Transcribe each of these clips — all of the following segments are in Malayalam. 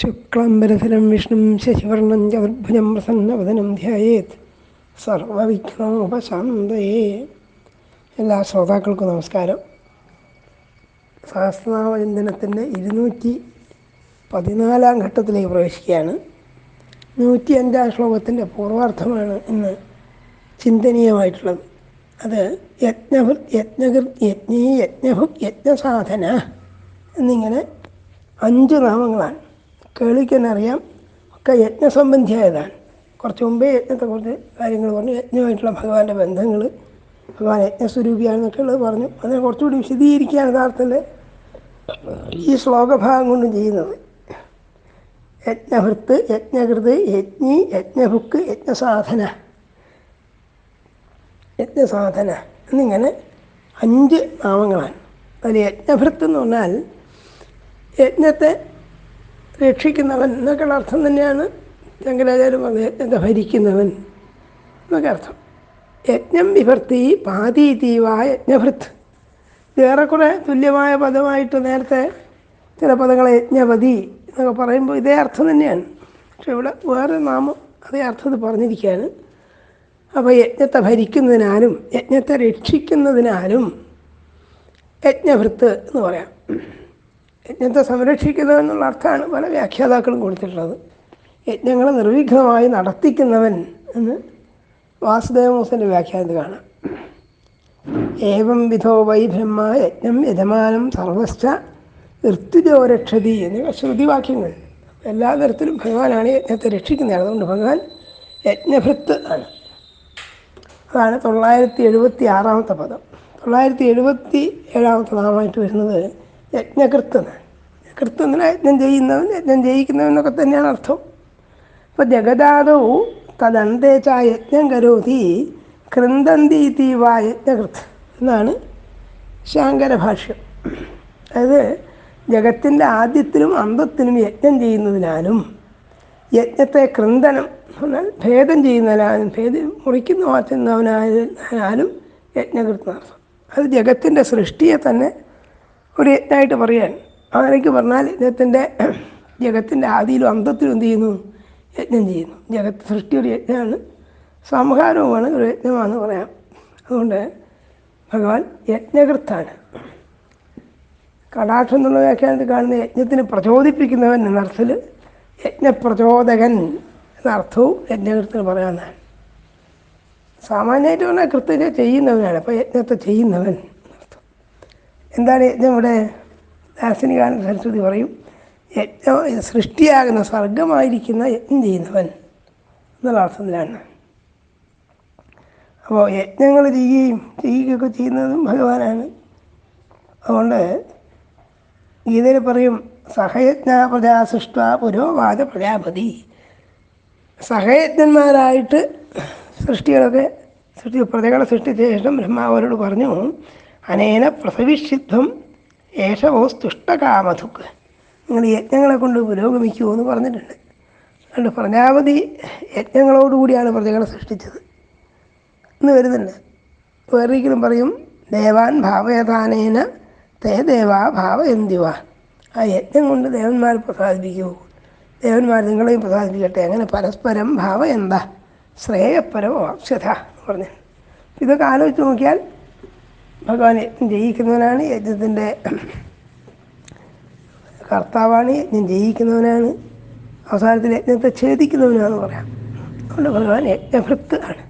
ശുക്ലാംബരധരം വിഷ്ണും ശശിവർണം ചതുർഭുജം പ്രസന്നവദനം ധ്യായേത്. സർവവിഘ്നോപശാന്തയേ. എല്ലാ ശ്രോതാക്കൾക്കും നമസ്കാരം. സഹസ്രനാമചിന്തനത്തിന്റെ ഇരുന്നൂറ്റി പതിനാലാം ഘട്ടത്തിലേക്ക് പ്രവേശിക്കുകയാണ്. നൂറ്റി അഞ്ചാം ശ്ലോകത്തിന്റെ പൂർവാർത്ഥമാണ് ഇന്ന് ചിന്തനീയമായിട്ടുള്ളത്. അത് യജ്ഞഭൃത് യജ്ഞകൃത് യജ്ഞീ യജ്ഞഭു യജ്ഞസാധന എന്നിങ്ങനെ അഞ്ച് നാമങ്ങളാണ്. കേളിക്കനറിയാം. ഒക്കെ യജ്ഞസംബന്ധിയായതാണ്. കുറച്ച് മുമ്പേ യജ്ഞത്തെക്കുറിച്ച് കാര്യങ്ങൾ പറഞ്ഞു. യജ്ഞമായിട്ടുള്ള ഭഗവാന്റെ ബന്ധങ്ങൾ ഭഗവാൻ യജ്ഞസ്വരൂപിയാണെന്നൊക്കെ ഉള്ളത് പറഞ്ഞു. അതിനെ കുറച്ചുകൂടി വിശദീകരിക്കുകയാണ് യഥാർത്ഥത്തിൽ ഈ ശ്ലോകഭാഗം കൊണ്ടും ചെയ്യുന്നത്. യജ്ഞഭൃത്ത് യജ്ഞകൃത് യജ്ഞി യജ്ഞഭുക്ക് യജ്ഞസാധന. യജ്ഞസാധന എന്നിങ്ങനെ അഞ്ച് നാമങ്ങളാണ്. അതിൽ യജ്ഞഭൃത്ത് എന്ന് പറഞ്ഞാൽ യജ്ഞത്തെ രക്ഷിക്കുന്നവൻ എന്നൊക്കെയുള്ള അർത്ഥം തന്നെയാണ് ശങ്കരാചാര്യം പറഞ്ഞത്. യജ്ഞത്തെ ഭരിക്കുന്നവൻ എന്നൊക്കെ അർത്ഥം. യജ്ഞം വിഭർത്തി പാതീതീവ യജ്ഞഭൃത്ത് ഏറെക്കുറെ തുല്യമായ പദമായിട്ട് നേരത്തെ ചില പദങ്ങളെ യജ്ഞപതി എന്നൊക്കെ പറയുമ്പോൾ ഇതേ അർത്ഥം തന്നെയാണ്. പക്ഷെ ഇവിടെ വേറെ നാമം അതേ അർത്ഥത്തിൽ പറഞ്ഞിരിക്കുകയാണ്. അപ്പോൾ യജ്ഞത്തെ ഭരിക്കുന്നതിനാലും യജ്ഞത്തെ രക്ഷിക്കുന്നതിനാലും യജ്ഞഭൃത്ത് എന്ന് പറയാം. യജ്ഞത്തെ സംരക്ഷിക്കുന്നത് എന്നുള്ള അർത്ഥമാണ് പല വ്യാഖ്യാതാക്കളും കൊടുത്തിട്ടുള്ളത്. യജ്ഞങ്ങളെ നിർവിഘ്നമായി നടത്തിക്കുന്നവൻ എന്ന് വാസുദേവമൂസന്റെ വ്യാഖ്യാനത്തിൽ കാണാം. ഏവം വിധോ വൈ ബ്രഹ്മ യജ്ഞം യജമാനം സർവശ്ച ഋത്തുജോ രക്ഷതി എന്നിവ ശ്രുതിവാക്യങ്ങൾ. എല്ലാ തരത്തിലും ഭഗവാനാണ് യജ്ഞത്തെ രക്ഷിക്കുന്നത്. അതുകൊണ്ട് ഭഗവാൻ യജ്ഞഭൃത്ത് ആണ്. അതാണ് തൊള്ളായിരത്തി എഴുപത്തി ആറാമത്തെ പദം. തൊള്ളായിരത്തി എഴുപത്തി ഏഴാമത്തെ പദമായിട്ട് വരുന്നത് യജ്ഞകൃത്ത് കൃത്ത് എന്നാൽ യജ്ഞം ചെയ്യുന്നവൻ യജ്ഞം ചെയ്യിക്കുന്നവൻ എന്നൊക്കെ തന്നെയാണ് അർത്ഥം. അപ്പോൾ ജഗദാദൗ തദന്തേച്ച യജ്ഞം കരോതി കൃന്തന്തീതി വാ യജ്ഞകൃത്ത് എന്നാണ് ശാങ്കര ഭാഷ്യം അതായത് ജഗത്തിന്റെ ആദ്യത്തിലും അന്തത്തിലും യജ്ഞം ചെയ്യുന്നതിനാലും യജ്ഞത്തെ കൃന്തനം എന്നാൽ ഭേദം ചെയ്യുന്നതിനാലും ഭേദം മുറിക്കുന്ന മാറ്റുന്നവനായാലും യജ്ഞകൃത്നർത്ഥം അത് ജഗത്തിന്റെ സൃഷ്ടിയെ തന്നെ ഒരു യജ്ഞമായിട്ട് പറയാൻ. അങ്ങനെയൊക്കെ പറഞ്ഞാൽ യജ്ഞത്തിന്റെ ജഗത്തിന്റെ ആദിയിലും അന്തത്തിലും എന്ത് ചെയ്യുന്നു? യജ്ഞം ചെയ്യുന്നു. ജഗത്ത് സൃഷ്ടി ഒരു യജ്ഞമാണ്. സംഹാരവുമാണ് ഒരു യജ്ഞമാണെന്ന് പറയാം. അതുകൊണ്ട് ഭഗവാൻ യജ്ഞകൃത്താണ് കടാക്ഷം എന്നുള്ള വ്യാഖ്യാനത്തിൽ കാണുന്ന യജ്ഞത്തിന് പ്രചോദിപ്പിക്കുന്നവൻ എന്നർത്ഥത്തിൽ യജ്ഞപ്രചോദകൻ എന്ന അർത്ഥവും യജ്ഞകൃത്തിന് പറയാവുന്നതാണ്. സാമാന്യമായിട്ട് പറഞ്ഞാൽ കൃത്യത ചെയ്യുന്നവനാണ്. അപ്പോൾ യജ്ഞത്തെ ചെയ്യുന്നവൻ. എന്താണ് നമ്മുടെ ദാർശനികാനന്ദ സരസ്വതി പറയും? യജ്ഞം സൃഷ്ടിയാകുന്ന സ്വർഗമായിരിക്കുന്ന യജ്ഞം ചെയ്യുന്നവൻ എന്നുള്ള അർത്ഥത്തിലാണ്. അപ്പോൾ യജ്ഞങ്ങൾ ചെയ്യുകയും ചെയ്യുകയൊക്കെ ചെയ്യുന്നതും ഭഗവാനാണ്. അതുകൊണ്ട് ഗീതയിൽ പറയും സഹയജ്ഞ പ്രജാ സൃഷ്ട പുരോവാദ പ്രജാപതി. സഹയജ്ഞന്മാരായിട്ട് സൃഷ്ടികളൊക്കെ സൃഷ്ടി പ്രജകളെ സൃഷ്ടിച്ച ശേഷം ബ്രഹ്മാവരോട് പറഞ്ഞു അനേന പ്രസവിഷിദ്ധം ഏഷവോ തുഷ്ടകാമധുക്ക് നിങ്ങൾ യജ്ഞങ്ങളെ കൊണ്ട് പുരോഗമിക്കുമോ എന്ന് പറഞ്ഞിട്ടുണ്ട്. അതുകൊണ്ട് പ്രജാപതി യജ്ഞങ്ങളോടുകൂടിയാണ് പ്രജകളെ സൃഷ്ടിച്ചത്. എന്ന് വരുന്നുണ്ട്. വേറൊരിക്കലും പറയും ദേവാൻ ഭാവയഥാനേന തേ ദേവാ ഭാവയന്തിവ. ആ യജ്ഞം കൊണ്ട് ദേവന്മാർ പ്രസാദിപ്പിക്കൂ. ദേവന്മാർ നിങ്ങളെയും പ്രസാദിപ്പിക്കട്ടെ. അങ്ങനെ പരസ്പരം ഭാവ എന്താ ശ്രേയപരം വാക്ഷ്യത എന്ന് പറഞ്ഞു ഇതൊക്കെ ആലോചിച്ച് നോക്കിയാൽ ഭഗവാൻ യജ്ഞം ജയിക്കുന്നവനാണ് യജ്ഞത്തിന്റെ കർത്താവാണ് യജ്ഞം ജയിക്കുന്നവനാണ് അവസാനത്തിൽ യജ്ഞത്തെ ഛേദിക്കുന്നവനാണെന്ന് പറയാം. അതുകൊണ്ട് ഭഗവാൻ യജ്ഞഭൃത്ത് ആണ്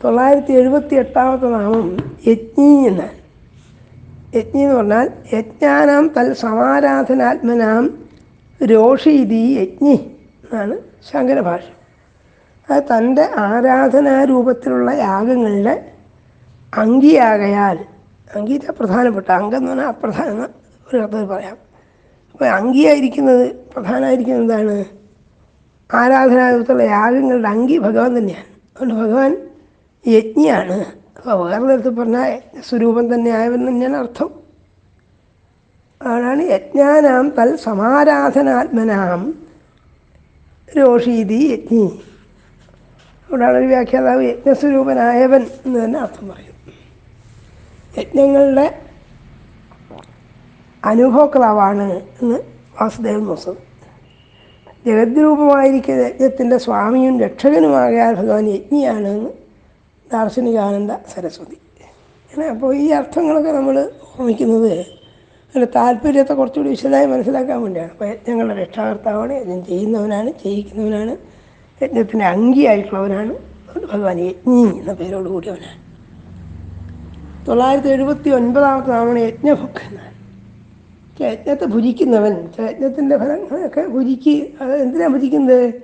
തൊള്ളായിരത്തി എഴുപത്തി എട്ടാമത്തെ നാമം യജ്ഞി എന്നാണ് യജ്ഞി എന്ന് പറഞ്ഞാൽ യജ്ഞാനാം തൽ സമാരാധനാത്മനാം രോഷീതി യജ്ഞി എന്നാണ് ശങ്കരഭാഷ അത് തന്റെ ആരാധനാരൂപത്തിലുള്ള യാഗങ്ങളുടെ അങ്കിയാകയാൽ അങ്കീത പ്രധാനപ്പെട്ട അംഗം എന്ന് പറഞ്ഞാൽ അപ്രധാന ഒരു അർത്ഥത്തിൽ പറയാം. അപ്പോൾ അങ്കിയായിരിക്കുന്നത് പ്രധാനമായിരിക്കുന്നത് എന്താണ്? ആരാധനാരൂപത്തിലുള്ള യാഗങ്ങളുടെ അങ്കി ഭഗവാൻ തന്നെയാണ്. അതുകൊണ്ട് ഭഗവാൻ യജ്ഞിയാണ് അപ്പോൾ വേറെ തരത്തിൽ പറഞ്ഞാൽ സ്വരൂപം തന്നെ ആയവൻ തന്നെയാണ് അർത്ഥം. അതാണ് യജ്ഞാനാം തൽ സമാരാധനാത്മനാം രോഷീതി യജ്ഞി. അവിടെയാണ് ഒരു വ്യാഖ്യാതാവ് യജ്ഞസ്വരൂപനായവൻ എന്ന് തന്നെ അർത്ഥം പറയും യജ്ഞങ്ങളുടെ അനുഭവക്കളാവാണ് എന്ന് വാസുദേവൻ വസത് ജഗദ്രൂപമായിരിക്കുന്ന യജ്ഞത്തിന്റെ സ്വാമിയും രക്ഷകനുമാകാൻ ഭഗവാൻ യജ്ഞിയാണ് എന്ന് ദാർശനികാനന്ദ സരസ്വതി. അങ്ങനെ അപ്പോൾ ഈ അർത്ഥങ്ങളൊക്കെ നമ്മൾ ഓർമ്മിക്കുന്നത് അതിന്റെ താല്പര്യത്തെ കുറച്ചുകൂടി വിശദമായി മനസ്സിലാക്കാൻ വേണ്ടിയാണ്. അപ്പോൾ യജ്ഞങ്ങളുടെ രക്ഷാകർത്താവാണ് യജ്ഞം ചെയ്യുന്നവനാണ് ചെയ്യിക്കുന്നവനാണ് യജ്ഞത്തിന്റെ അംഗിയായിട്ടുള്ളവനാണ് അതുകൊണ്ട് ഭഗവാൻ യജ്ഞി എന്ന പേരോട് കൂടിയവനാണ് തൊള്ളായിരത്തി എഴുപത്തി ഒൻപതാമത്തെ നാമാണ് യജ്ഞഭുക്ക് എന്നാണ് യജ്ഞത്തെ ഭുജിക്കുന്നവൻ യജ്ഞത്തിന്റെ ഫലങ്ങളൊക്കെ ഭുജിക്ക് അത് എന്തിനാണ് ഭുജിക്കുന്നത്?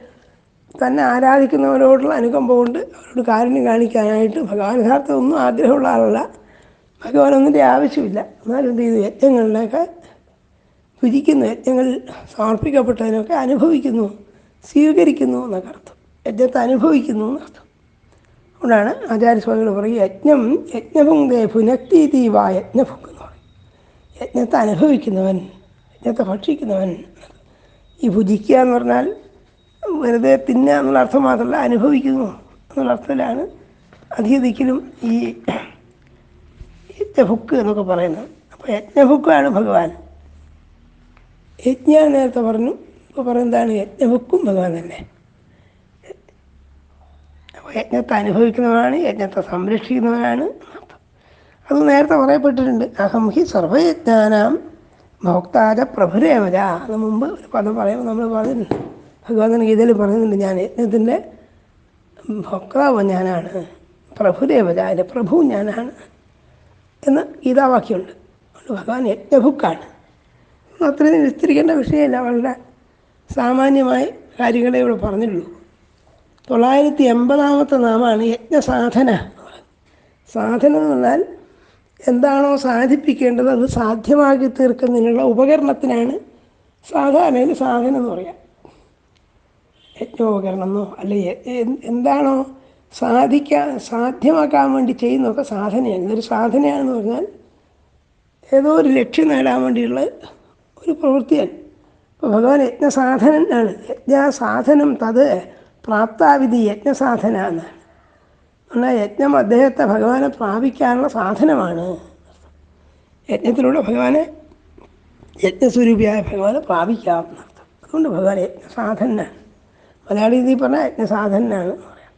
തന്നെ ആരാധിക്കുന്നവരോടുള്ള അനുകമ്പ കൊണ്ട് അവരോട് കാരുണ്യം കാണിക്കാനായിട്ട് ഭഗവാൻ യഥാർത്ഥം ഒന്നും ആഗ്രഹമുള്ള ആളല്ല. ഭഗവാൻ ഒന്നിന്റെ ആവശ്യമില്ല. എന്നാലും എന്ത് ചെയ്തു? യജ്ഞങ്ങളിലൊക്കെ ഭുജിക്കുന്നു. യജ്ഞങ്ങൾ സമർപ്പിക്കപ്പെട്ടതിനൊക്കെ അനുഭവിക്കുന്നു സ്വീകരിക്കുന്നു എന്നൊക്കെ അർത്ഥം. യജ്ഞത്തെ അനുഭവിക്കുന്നു എന്നർത്ഥം. അതുകൊണ്ടാണ് ആചാര്യസ്വാമികൾ പറയും യജ്ഞം യജ്ഞഭുങ്തേ പുനക്തീതീവ യജ്ഞഭുങ്ക് എന്ന് പറയും. യജ്ഞത്തെ അനുഭവിക്കുന്നവൻ യജ്ഞത്തെ ഭക്ഷിക്കുന്നവൻ ഈ ഭുജിക്കുക എന്ന് പറഞ്ഞാൽ വെറുതെ തിന്നുക എന്നുള്ള അർത്ഥം മാത്രമല്ല അനുഭവിക്കുന്നു എന്നുള്ള അർത്ഥത്തിലാണ് അധികതിക്കലും ഈ യജ്ഞഭുക്ക് എന്നൊക്കെ പറയുന്നത്. അപ്പോൾ യജ്ഞഭുക്കാണ് ഭഗവാൻ. യജ്ഞ നേരത്തെ പറഞ്ഞു ഇപ്പോൾ പറയുന്നതാണ് യജ്ഞഭുക്കും ഭഗവാൻ തന്നെ. യജ്ഞത്തെ അനുഭവിക്കുന്നവനാണ് യജ്ഞത്തെ സംരക്ഷിക്കുന്നവനാണ് എന്നർത്ഥം അത് നേരത്തെ പറയപ്പെട്ടിട്ടുണ്ട് അഹം ഹി സർവയജ്ഞാനാം ഭോക്താജ പ്രഭുരേവജ അത് മുമ്പ് ഒരു പദം പറയുമ്പോൾ നമ്മൾ പറഞ്ഞിട്ടുണ്ട് ഭഗവാൻ ഗീതയിൽ പറയുന്നുണ്ട് ഞാൻ യജ്ഞത്തിന്റെ ഭോക്താവ് ഞാനാണ് പ്രഭുരേവജ എന്റെ പ്രഭു ഞാനാണ്. എന്ന് ഗീതാവാക്യമുണ്ട്. അതുകൊണ്ട് ഭഗവാൻ യജ്ഞഭുക്കാണ്. അത്രയും വിസ്തരിക്കേണ്ട വിഷയമല്ല വളരെ സാമാന്യമായ കാര്യങ്ങളെ ഇവിടെ പറഞ്ഞുള്ളൂ തൊള്ളായിരത്തി എൺപതാമത്തെ നാമാണ് യജ്ഞസാധന. സാധന എന്ന് പറഞ്ഞാൽ എന്താണോ സാധിപ്പിക്കേണ്ടത് അത് സാധ്യമാക്കി തീർക്കുന്നതിനുള്ള ഉപകരണത്തിനാണ് സാധാരണയിൽ സാധനം എന്ന് പറയാം. യജ്ഞോപകരണം എന്നോ അല്ലെ എന്താണോ സാധിക്കാൻ സാധ്യമാക്കാൻ വേണ്ടി ചെയ്യുന്നതൊക്കെ സാധനയാണ്. ഇതൊരു സാധനയാണെന്ന് പറഞ്ഞാൽ ഏതോ ഒരു ലക്ഷ്യം നേടാൻ വേണ്ടിയുള്ള ഒരു പ്രവൃത്തിയാണ്. അപ്പോൾ ഭഗവാൻ യജ്ഞസാധനൻ ആണ് യജ്ഞസാധനം തത് പ്രാപ്താവിധി യജ്ഞസാധന എന്നാണ് എന്നാൽ യജ്ഞം അദ്ദേഹത്തെ ഭഗവാനെ പ്രാപിക്കാനുള്ള സാധനമാണ്. യജ്ഞത്തിലൂടെ ഭഗവാനെ യജ്ഞസ്വരൂപിയായ ഭഗവാനെ പ്രാപിക്കാം എന്നർത്ഥം. അതുകൊണ്ട് ഭഗവാൻ യജ്ഞസാധനാണ് മലയാളി രീതി പറഞ്ഞാൽ യജ്ഞസാധനാണ് പറയാം.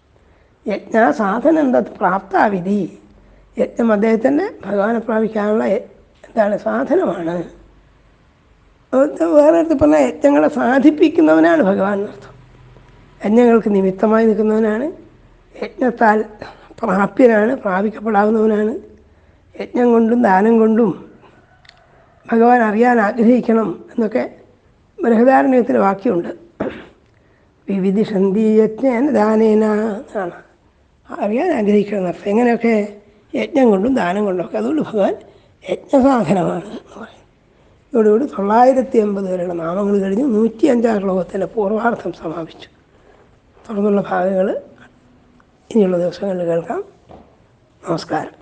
യജ്ഞസാധനം എന്താ പ്രാപ്താവിധി. യജ്ഞം അദ്ദേഹത്തിന്റെ ഭഗവാനെ പ്രാപിക്കാനുള്ള എന്താണ് സാധനമാണ്. വേറെ അടുത്ത് പറഞ്ഞാൽ യജ്ഞങ്ങളെ സാധിപ്പിക്കുന്നവനാണ് ഭഗവാൻ എന്നർത്ഥം. യജ്ഞങ്ങൾക്ക് നിമിത്തമായി നിൽക്കുന്നവനാണ്. യജ്ഞത്താൽ പ്രാപ്യനാണ് പ്രാപിക്കപ്പെടാവുന്നവനാണ്. യജ്ഞം കൊണ്ടും ദാനം കൊണ്ടും ഭഗവാൻ അറിയാൻ ആഗ്രഹിക്കണം എന്നൊക്കെ ബൃഹദാരണ്യത്തിൽ വാക്യമുണ്ട്. വിവിധിഷന്തി യജ്ഞേന ദാനേന എന്നാണ്. അറിയാൻ ആഗ്രഹിക്കണം. എന്നർത്ഥം എങ്ങനെയൊക്കെ യജ്ഞം കൊണ്ടും ദാനം കൊണ്ടും ഒക്കെ. അതുകൊണ്ട് ഭഗവാൻ യജ്ഞസാധനമാണ് എന്ന് പറയും. ഇതോടുകൂടി തൊള്ളായിരത്തി എൺപത് വരെയുള്ള നാമങ്ങൾ കഴിഞ്ഞ് നൂറ്റി അഞ്ചാം ശ്ലോകത്തിന്റെ പൂർവാർത്ഥം സമാപിച്ചു. തുടർന്നുള്ള ഭാഗങ്ങൾ ഇനിയുള്ള ദിവസങ്ങളിൽ കേൾക്കാം. നമസ്കാരം.